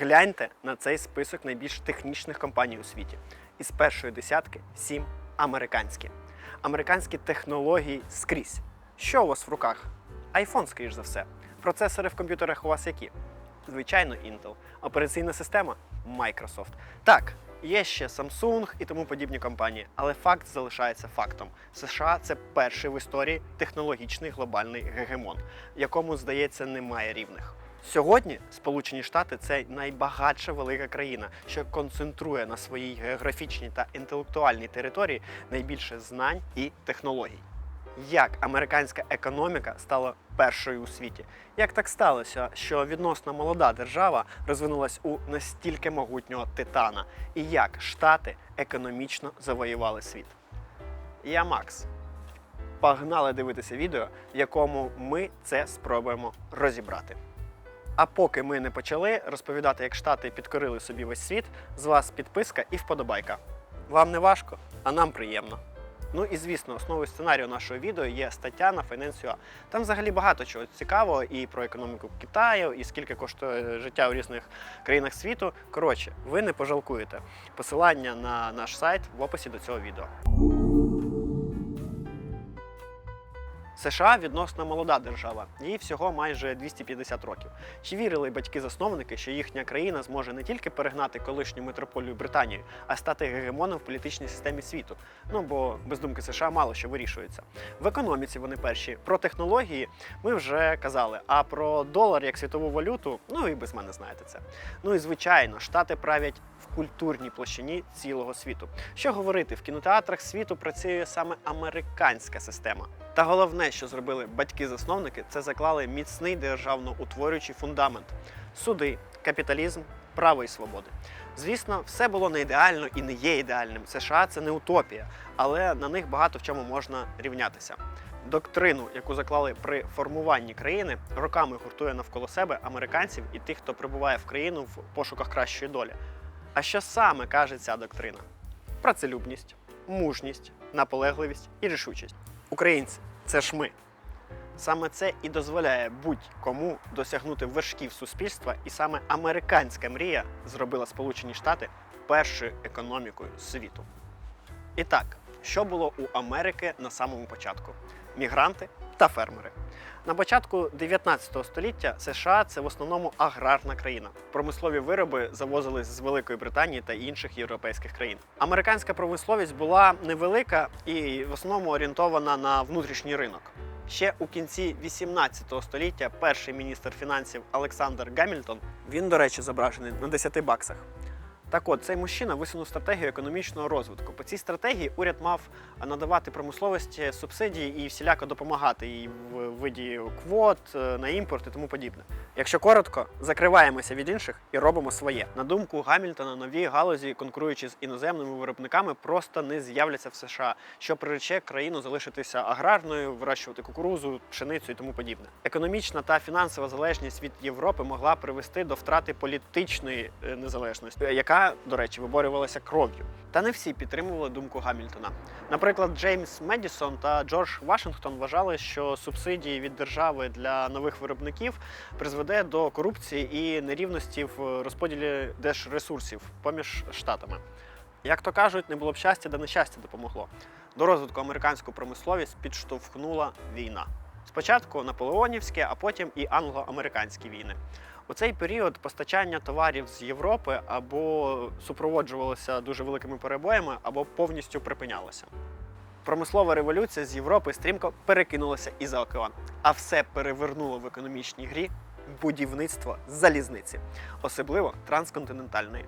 Гляньте на цей список найбільш технічних компаній у світі. Із першої десятки сім американські. Американські технології скрізь. Що у вас в руках? iPhone, скоріш за все. Процесори в комп'ютерах у вас які? Звичайно, Intel. Операційна система Microsoft. Так, є ще Samsung і тому подібні компанії, але факт залишається фактом. США це перший в історії технологічний глобальний гегемон, якому, здається, немає рівних. Сьогодні Сполучені Штати це найбагатша велика країна, що концентрує на своїй географічній та інтелектуальній території найбільше знань і технологій. Як американська економіка стала першою у світі? Як так сталося, що відносно молода держава розвинулась у настільки могутнього титана? І як Штати економічно завоювали світ? Я Макс. Погнали дивитися відео, в якому ми це спробуємо розібрати. А поки ми не почали розповідати, як Штати підкорили собі весь світ, з вас підписка і вподобайка. Вам не важко, а нам приємно. Ну і звісно, основою сценарію нашого відео є стаття на Finance.ua. Там взагалі багато чого цікавого і про економіку Китаю, і скільки коштує життя у різних країнах світу. Коротше, ви не пожалкуєте. Посилання на наш сайт в описі до цього відео. США відносно молода держава, їй всього майже 250 років. Чи вірили батьки-засновники, що їхня країна зможе не тільки перегнати колишню метрополію Британію, а стати гегемоном в політичній системі світу? Ну бо без думки США мало що вирішується. В економіці вони перші. Про технології ми вже казали. А про долар як світову валюту, ну і без мене знаєте це. Ну і звичайно, штати правлять в культурній площині цілого світу. Що говорити, в кінотеатрах світу працює саме американська система. Та головне, що зробили батьки-засновники, це заклали міцний державно-утворюючий фундамент: суди, капіталізм, право і свободи. Звісно, все було не ідеально і не є ідеальним. США це не утопія, але на них багато в чому можна рівнятися. Доктрину, яку заклали при формуванні країни, роками гуртує навколо себе американців і тих, хто прибуває в країну в пошуках кращої долі. А що саме каже ця доктрина? Працелюбність, мужність, наполегливість і рішучість. Українці це ж ми. Саме це і дозволяє будь-кому досягнути вершків суспільства, і саме американська мрія зробила Сполучені Штати першою економікою світу. І так, що було у Америки на самому початку? Мігранти та фермери. На початку 19 століття США це в основному аграрна країна. Промислові вироби завозились з Великої Британії та інших європейських країн. Американська промисловість була невелика і в основному орієнтована на внутрішній ринок. Ще у кінці 18 століття перший міністр фінансів Олександр Гамільтон, він, до речі, зображений на 10 баксах. Так от, цей мужчина висунув стратегію економічного розвитку. По цій стратегії уряд мав надавати промисловості субсидії і всіляко допомагати їй в виді квот е, на імпорт і тому подібне. Якщо коротко, закриваємося від інших і робимо своє. На думку Гамільтона, нові галузі, конкуруючи з іноземними виробниками, просто не з'являться в США, що прирече країну залишитися аграрною, вирощувати кукурузу, пшеницю і тому подібне. Економічна та фінансова залежність від Європи могла привести до втрати політичної е, незалежності, яка, до речі, виборювалася кров'ю. Та не всі підтримували думку Гамільтона. Наприклад, Джеймс Медісон та Джордж Вашингтон вважали, що субсидії від держави для нових виробників призведе до корупції і нерівності в розподілі держресурсів поміж штатами. Як то кажуть, не було б щастя, де нещастя допомогло. До розвитку американську промисловість підштовхнула війна. Спочатку наполеонівські, а потім і англо-американські війни. У цей період постачання товарів з Європи або супроводжувалося дуже великими перебоями, або повністю припинялося. Промислова революція з Європи стрімко перекинулася і за океан, а все перевернуло в економічній грі будівництво залізниці, особливо трансконтинентальної.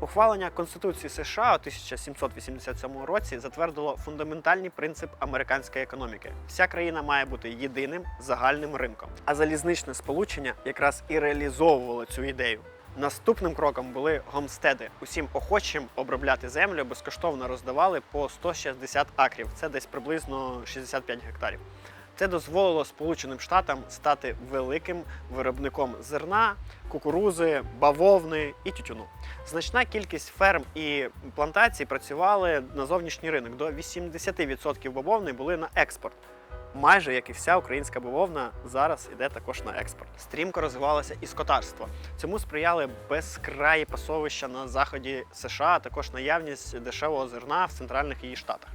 Ухвалення Конституції США у 1787 році затвердило фундаментальний принцип американської економіки. Вся країна має бути єдиним загальним ринком. А залізничне сполучення якраз і реалізовувало цю ідею. Наступним кроком були гомстеди. Усім охочим обробляти землю безкоштовно роздавали по 160 акрів. Це десь приблизно 65 гектарів. Це дозволило Сполученим Штатам стати великим виробником зерна, кукурузи, бавовни і тютюну. Значна кількість ферм і плантацій працювали на зовнішній ринок. До 80% бавовни були на експорт. майже як і вся українська бавовна, зараз іде також на експорт. Стрімко розвивалося і скотарство. Цьому сприяли безкраї пасовища на заході США, а також наявність дешевого зерна в центральних її штатах.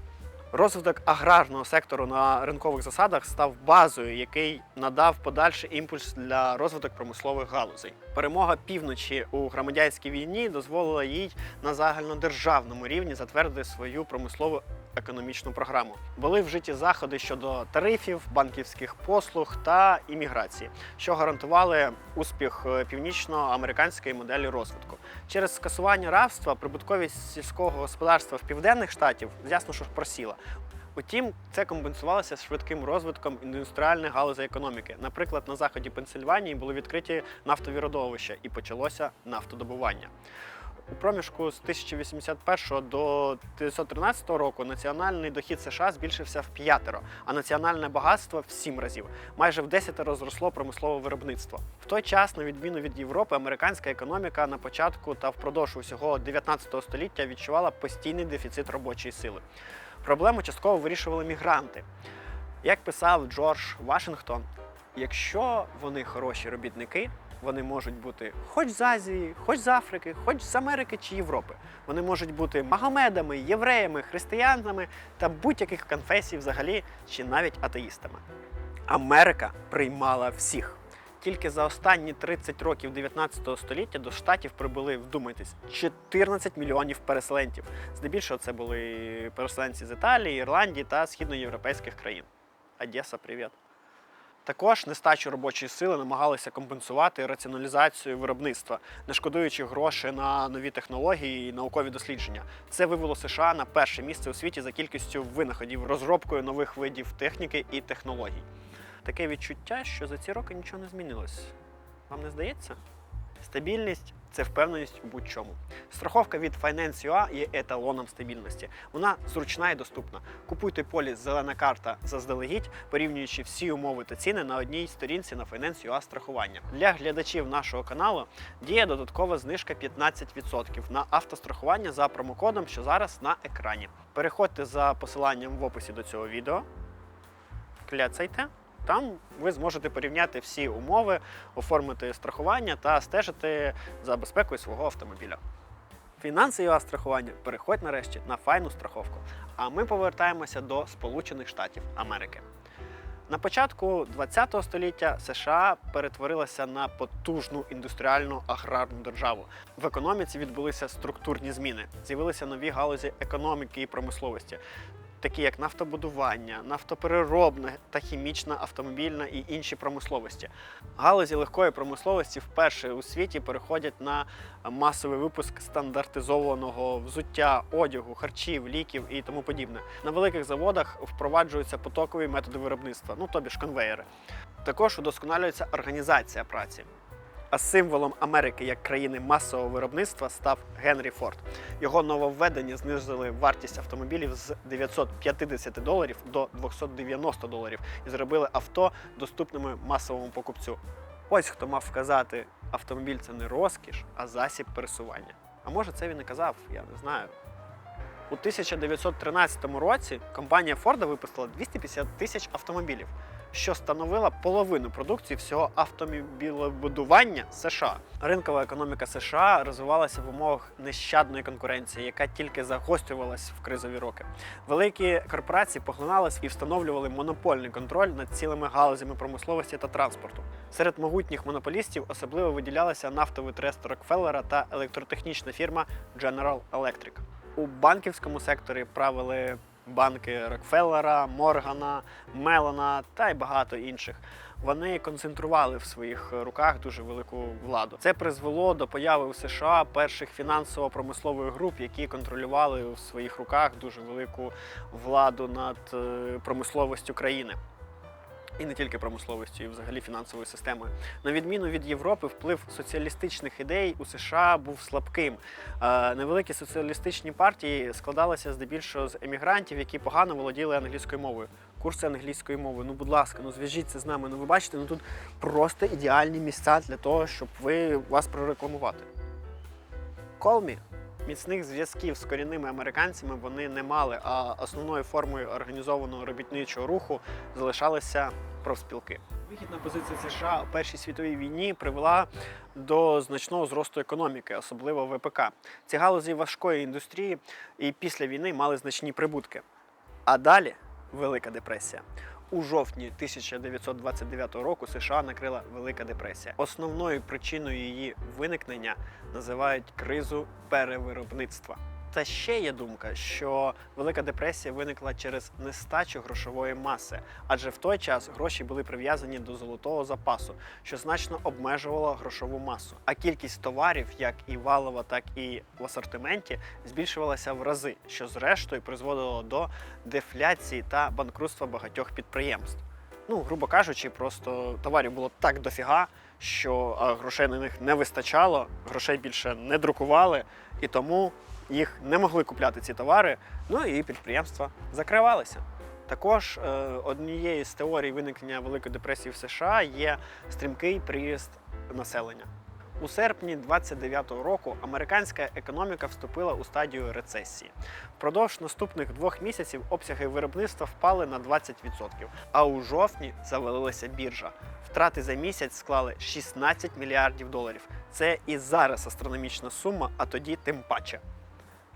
Розвиток аграрного сектору на ринкових засадах став базою, який надав подальший імпульс для розвиток промислових галузей. Перемога півночі у громадянській війні дозволила їй на загальнодержавному рівні затвердити свою промислову економічну програму. Були вжиті заходи щодо тарифів, банківських послуг та імміграції, що гарантували успіх е, північноамериканської моделі розвитку. Через скасування рабства прибутковість сільського господарства в південних штатів ясно, що просіла. Утім, це компенсувалося швидким розвитком індустріальних галузей економіки. Наприклад, на заході Пенсильванії були відкриті нафтові родовища і почалося нафтодобування. У проміжку з 1081 до 1913 року національний дохід США збільшився в п'ятеро, а національне багатство в сім разів. Майже в десятеро зросло промислове виробництво. В той час, на відміну від Європи, американська економіка на початку та впродовж усього 19 століття відчувала постійний дефіцит робочої сили. Проблему частково вирішували мігранти. Як писав Джордж Вашингтон, якщо вони хороші робітники, вони можуть бути хоч з Азії, хоч з Африки, хоч з Америки чи Європи. Вони можуть бути магомедами, євреями, християнами та будь-яких конфесій взагалі, чи навіть атеїстами. Америка приймала всіх. Тільки за останні 30 років 19 століття до штатів прибули, вдумайтесь, 14 мільйонів переселенців. Здебільшого це були переселенці з Італії, Ірландії та східноєвропейських країн. Одеса, привіт. Також нестачу робочої сили намагалися компенсувати раціоналізацією виробництва, не шкодуючи гроші на нові технології і наукові дослідження. Це вивело США на перше місце у світі за кількістю винаходів, розробкою нових видів техніки і технологій. Таке відчуття, що за ці роки нічого не змінилось. Вам не здається? Стабільність це впевненість у будь-чому. Страховка від Finance.ua є еталоном стабільності. Вона зручна і доступна. Купуйте поліс зелена карта заздалегідь, порівнюючи всі умови та ціни на одній сторінці на Finance.ua страхування. Для глядачів нашого каналу діє додаткова знижка 15% на автострахування за промокодом, що зараз на екрані. Переходьте за посиланням в описі до цього відео. Кляцайте. Там ви зможете порівняти всі умови, оформити страхування та стежити за безпекою свого автомобіля. Фінансове страхування переходь нарешті на файну страховку. А ми повертаємося до Сполучених Штатів Америки. На початку ХХ століття США перетворилася на потужну індустріальну аграрну державу. В економіці відбулися структурні зміни. З'явилися нові галузі економіки і промисловості, такі як нафтобудування, нафтопереробна та хімічна, автомобільна і інші промисловості. Галузі легкої промисловості вперше у світі переходять на масовий випуск стандартизованого взуття, одягу, харчів, ліків і тому подібне. На великих заводах впроваджуються потокові методи виробництва, ну тобі ж конвеєри. Також удосконалюється організація праці. А символом Америки як країни масового виробництва став Генрі Форд. Його нововведення знизили вартість автомобілів з 950 доларів до 290 доларів і зробили авто доступними масовому покупцю. Ось хто мав вказати, автомобіль це не розкіш, а засіб пересування. А може це він і казав, я не знаю. У 1913 році компанія Форда випустила 250 тисяч автомобілів, що становила половину продукції всього автомобілебудування США. Ринкова економіка США розвивалася в умовах нещадної конкуренції, яка тільки загострювалась в кризові роки. Великі корпорації поглинались і встановлювали монопольний контроль над цілими галузями промисловості та транспорту. Серед могутніх монополістів особливо виділялися нафтовий трест Рокфеллера та електротехнічна фірма General Electric. У банківському секторі правили банки Рокфеллера, Моргана, Мелона та й багато інших. Вони концентрували в своїх руках дуже велику владу. Це призвело до появи у США перших фінансово-промислових груп, які контролювали в своїх руках дуже велику владу над е, промисловістю країни. І не тільки промисловістю, і взагалі фінансовою системою. На відміну від Європи, вплив соціалістичних ідей у США був слабким. Е, Невеликі соціалістичні партії складалися здебільшого з емігрантів, які погано володіли англійською мовою. Курси англійської мови. Ну, будь ласка, ну зв'яжіться з нами. Ну ви бачите, ну тут просто ідеальні місця для того, щоб ви вас прорекламувати. Me. Міцних зв'язків з корінними американцями вони не мали, а основною формою організованого робітничого руху залишалися профспілки. Вихід на позиції США у Першій світовій війні привела до значного зросту економіки, особливо ВПК. Ці галузі важкої індустрії і після війни мали значні прибутки. А далі Велика депресія. У жовтні 1929 року США накрила Велика депресія. Основною причиною її виникнення називають кризу перевиробництва. Та ще є думка, що Велика депресія виникла через нестачу грошової маси, адже в той час гроші були прив'язані до золотого запасу, що значно обмежувало грошову масу. А кількість товарів, як і валова, так і в асортименті, збільшувалася в рази, що зрештою призводило до дефляції та банкрутства багатьох підприємств. Ну, грубо кажучи, просто товарів було так дофіга, що грошей на них не вистачало, грошей більше не друкували, і тому їх не могли купляти ці товари, ну і підприємства закривалися. Також е, однією з теорій виникнення Великої депресії в США є стрімкий приріст населення. У серпні 29-го року американська економіка вступила у стадію рецесії. Впродовж наступних двох місяців обсяги виробництва впали на 20%, а у жовтні завалилася біржа. Втрати за місяць склали 16 мільярдів доларів. Це і зараз астрономічна сума, а тоді тим паче.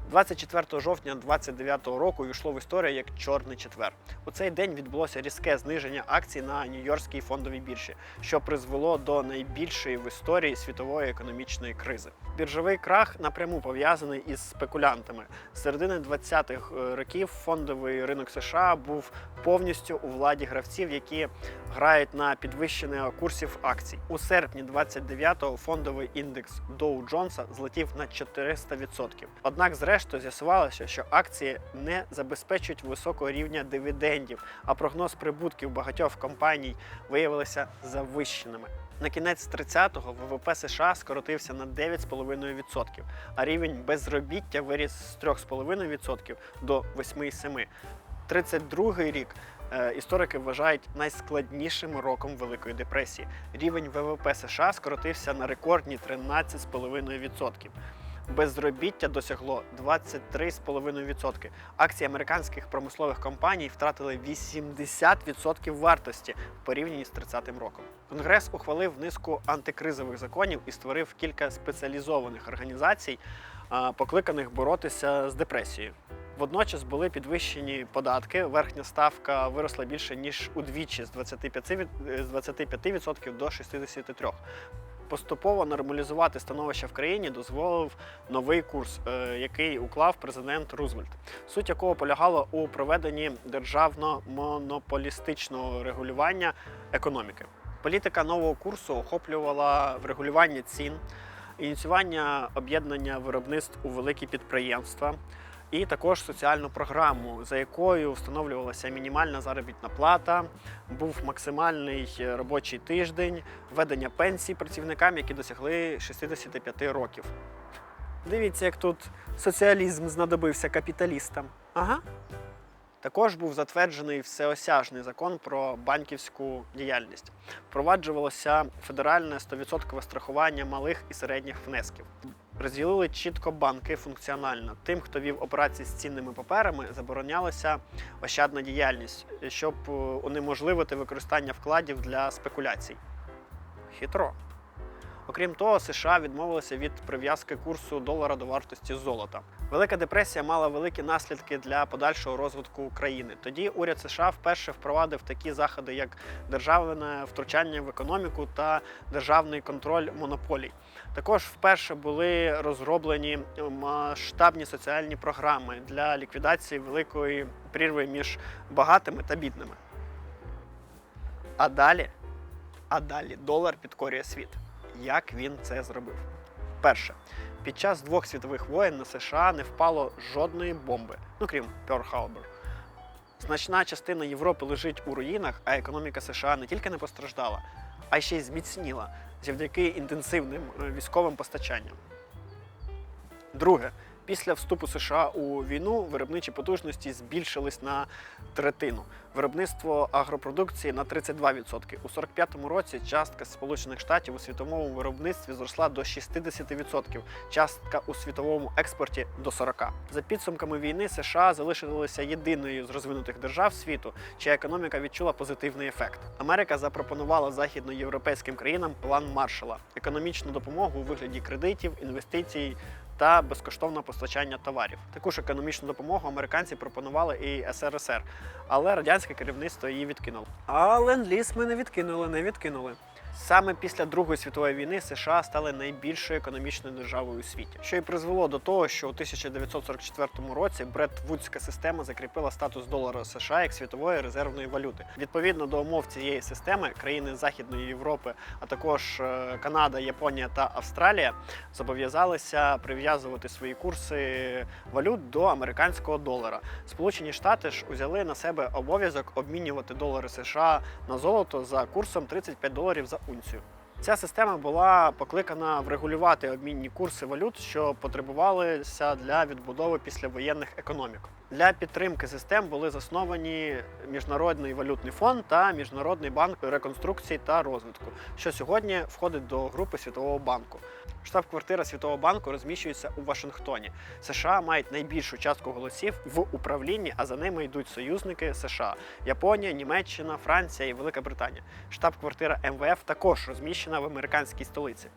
24 жовтня 29 року увійшло в історію як Чорний четвер. У цей день відбулося різке зниження акцій на Нью-Йоркській фондовій біржі, що призвело до найбільшої в історії світової економічної кризи. Біржовий крах напряму пов'язаний із спекулянтами. З середини 20-х років фондовий ринок США був повністю у владі гравців, які грають на підвищення курсів акцій. У серпні 29-го фондовий індекс Dow Джонса злетів на 400%. Однак, зрештою, з'ясувалося, що акції не забезпечують високого рівня дивідендів, а прогноз прибутків багатьох компаній виявилися завищеними. На кінець 30-го ВВП США скоротився на 9,5%, а рівень безробіття виріс з 3,5% до 8,7%. 32-й рік е, історики вважають найскладнішим роком Великої депресії. Рівень ВВП США скоротився на рекордні 13,5%. Безробіття досягло 23,5%. Акції американських промислових компаній втратили 80% вартості в порівнянні з 30-м роком. Конгрес ухвалив низку антикризових законів і створив кілька спеціалізованих організацій, покликаних боротися з депресією. Водночас були підвищені податки. Верхня ставка виросла більше ніж удвічі з 25%, від- з 25% до 63%. Поступово нормалізувати становище в країні дозволив новий курс, е, який уклав президент Рузвельт, суть якого полягала у проведенні державно-монополістичного регулювання економіки. Політика нового курсу охоплювала врегулювання цін, ініціювання об'єднання виробництв у великі підприємства. І також соціальну програму, за якою встановлювалася мінімальна заробітна плата, був максимальний е, робочий тиждень, введення пенсій працівникам, які досягли 65 років. Дивіться, як тут соціалізм знадобився капіталістам. Ага. Також був затверджений всеосяжний закон про банківську діяльність. Впроваджувалося федеральне 100% страхування малих і середніх внесків. Розділили чітко банки функціонально. Тим, хто вів операції з цінними паперами, заборонялася ощадна діяльність, щоб е, унеможливити використання вкладів для спекуляцій. Хитро. Окрім того, США відмовилися від прив'язки курсу долара до вартості золота. Велика депресія мала великі наслідки для подальшого розвитку країни. Тоді уряд США вперше впровадив такі заходи, як державне втручання в економіку та державний контроль монополій. Також вперше були розроблені масштабні соціальні програми для ліквідації великої прірви між багатими та бідними. А далі, а далі долар підкорює світ. Як він це зробив? Перше, під час двох світових воєн на США не впало жодної бомби, ну крім Пьорл-Харбор. Значна частина Європи лежить у руїнах, а економіка США не тільки не постраждала, а ще й зміцніла завдяки інтенсивним е, військовим постачанням. Друге, Після вступу США у війну виробничі потужності збільшились на третину. Виробництво агропродукції на 32%. У 45-му році частка Сполучених Штатів у світовому виробництві зросла до 60%. Частка у світовому експорті до 40%. За підсумками війни США залишилися єдиною з розвинутих держав світу, чия економіка відчула позитивний ефект. Америка запропонувала західноєвропейським країнам план Маршала, економічну допомогу у вигляді кредитів, інвестицій та безкоштовне постачання товарів. Таку ж економічну допомогу американці пропонували і СРСР, але радянське керівництво її відкинуло. А ленд-ліз ми не відкинули, не відкинули. Саме після Другої світової війни США стали найбільшою економічною державою у світі, що й призвело до того, що у 1944 році Бреттвудська система закріпила статус долара США як світової резервної валюти. Відповідно до умов цієї системи, країни Західної Європи, а також е, Канада, Японія та Австралія зобов'язалися прив'язувати свої курси валют до американського долара. Сполучені Штати ж узяли на себе обов'язок обмінювати долари США на золото за курсом 35 доларів за унцію. Ця система була покликана врегулювати обмінні курси валют, що потребувалися для відбудови післявоєнних економік. Для підтримки систем були засновані Міжнародний валютний фонд та Міжнародний банк реконструкції та розвитку, що сьогодні входить до групи Світового банку. Штаб-квартира Світового банку розміщується у Вашингтоні. США мають найбільшу частку голосів в управлінні, а за ними йдуть союзники США: Японія, Німеччина, Франція і Велика Британія. Штаб-квартира МВФ також розміщена в американській столиці.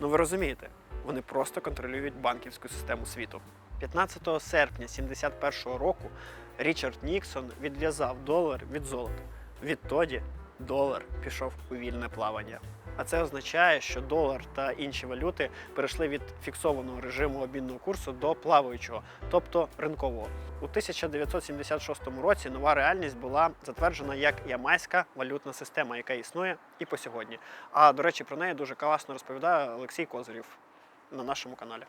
Ну ви розумієте, вони просто контролюють банківську систему світу. 15 серпня 71 року Річард Ніксон відв'язав долар від золота. Відтоді долар пішов у вільне плавання. А це означає, що долар та інші валюти перейшли від фіксованого режиму обмінного курсу до плаваючого, тобто ринкового. У 1976 році нова реальність була затверджена як ямайська валютна система, яка існує і по сьогодні. А до речі, про неї дуже класно розповідає Олексій Козирів на нашому каналі.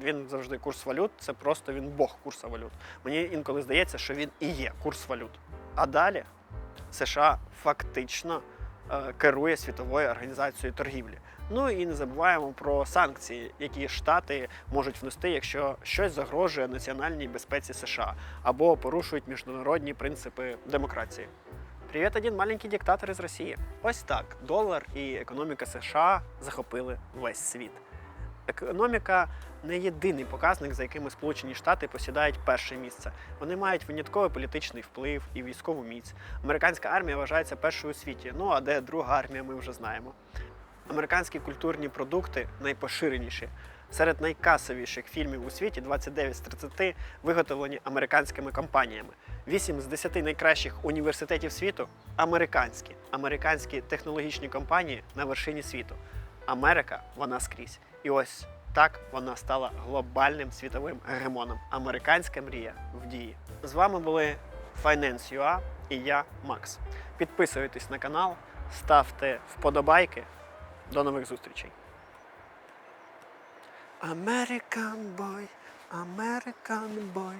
Він завжди курс валют, це просто він Бог курсу валют. Мені інколи здається, що він і є курс валют. А далі США фактично керує світовою організацією торгівлі. Ну і не забуваємо про санкції, які штати можуть внести, якщо щось загрожує національній безпеці США або порушують міжнародні принципи демократії. Привіт, один маленький диктатор із Росії. Ось так долар і економіка США захопили весь світ. Економіка не єдиний показник, за якими Сполучені Штати посідають перше місце. Вони мають винятковий політичний вплив і військову міць. Американська армія вважається першою у світі. Ну а де друга армія, ми вже знаємо. Американські культурні продукти найпоширеніші. Серед найкасовіших фільмів у світі 29 з 30 виготовлені американськими компаніями. 8 з 10 найкращих університетів світу американські. Американські технологічні компанії на вершині світу. Америка вона скрізь. І ось так вона стала глобальним світовим гегемоном. Американська мрія в дії. З вами були Finance.ua і я, Макс. Підписуйтесь на канал, ставте вподобайки. До нових зустрічей. American boy, American boy.